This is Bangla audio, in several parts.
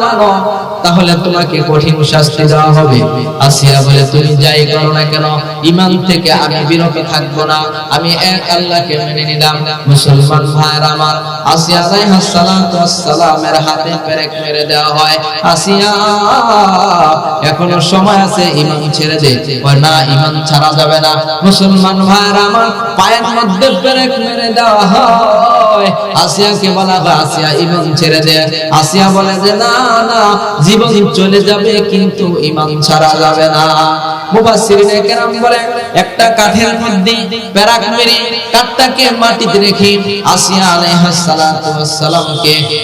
মানো মেনে মুসলমান ভাইয়ের আমার, আসিয়া হাতে মেরে দেওয়া হয়। আসিয়া, এখনও সময় আছে, ইমান ছেড়ে দে। না, ইমান ছাড়া যাবে না। মুসলমান ভাইয়ের আমার পায়ের মধ্যে পেরেক মেরে দেওয়া হয়। আসিয়াকে বলা হয়, আসিয়া ইমান ছেড়ে দে। আসিয়া বলে যে, না না, জীবন চলে যাবে, কিন্তু ইমান ছাড়া যাবে না।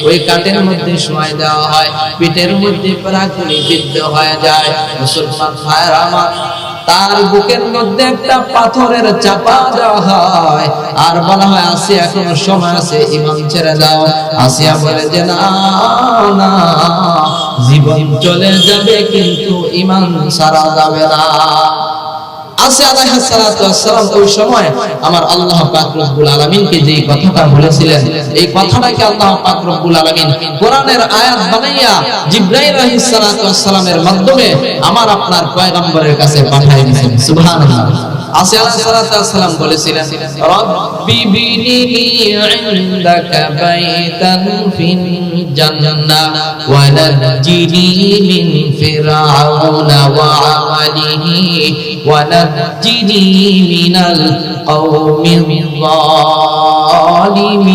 ওই কাঠের মধ্যে শোয়াই দেওয়া হয়। পেটের মধ্যে হয়ে যায়। মুসলমান ভাইরা তার বুকের মধ্যে একটা পাথরের চাপা দেওয়া হয়। আর বলা হয় আসি, এখন সময় আছে, ইমাম ছেড়ে দাও। আসিয়া বলে যে, না না, জীবন চলে যাবে কিন্তু ইমান সারা যাবে না। আসিয়া আলাইহিস সালাম ওই সময় আমার আল্লাহ পাক রব্বুল আলামিনকে যে কথাটা বলেছিলেন, এই কথাটাকে আল্লাহ পাক রব্বুল আলামিন কোরআনের আয়াত বানাইয়া জিবরাইল আলাইহিস সালামের মাধ্যমে আমার আপনার পয়গম্বরের কাছে পাঠিয়ে দিয়েছেন? সুবহানাল্লাহ। আসিয়া আলাইহিস সালাম বলেছিলেন, রব্বি বিনিনি ইনদাকা বাইতান ফিল জান্নাহ, ওয়া নাজ্জিনি মিন ফিরআউনা ওয়া জালিমিন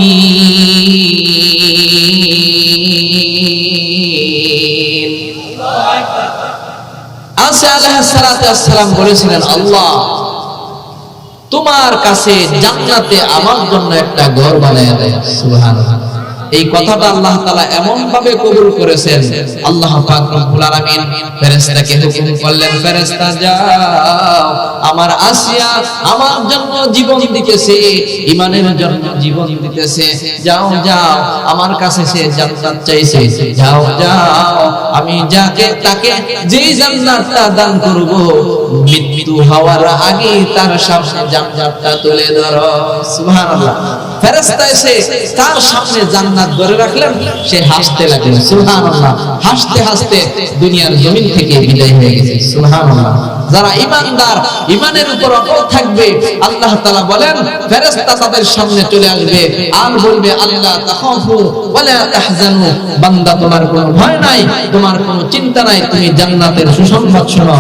আসা আলাইহিস সালাতু সালাম বলেছিলেন, আল্লাহ, তোমার কাছে জান্নাতে আমার জন্য একটা ঘর বানায় দেয়। এই কথাটা আল্লাহ তাআলা এমন ভাবে কবুল করেছেন, আল্লাহ পাক রব্বুল আলামিন ফেরেশতাকে হুকুম করলেন, ফেরেশতা যাও, আমার আসিয়া আমার জন্য জীবন দিতেছে ইমানের জন্য জীবন দিতেছে, যাও যাও, আমার কাছে সে জান্নাত চাইছে, যাও যাও, আমি যাকে, তাকে যেই জান্নাতটা দান করব, মৃত্যু হওয়ার আগে তার সামনে জান্নাতটা তুলে ধরো। সুবহানাল্লাহ। ফেরেশতা এসে তার সামনে জান্নাত ধরে রাখলেন। সে হাসতে লাগলেন সুবহানাল্লাহ। হাসতে হাসতে দুনিয়ার জমিন থেকে বিদায় হয়ে গেছে, সুবহানাল্লাহ। যারা ইমানদার ইমানের উপর অটল থাকবে, আল্লাহ তাআলা বলেন, ফেরেশতা তাদের সামনে চলে আসবে আর বলবে, আল্লাহ, তাখাফু ওয়ালা তাহজানু। বান্দা, তোমার কোনো ভয় নাই, তোমার কোনো চিন্তা নাই, তুমি জান্নাতের সুসংবাদ শোনো।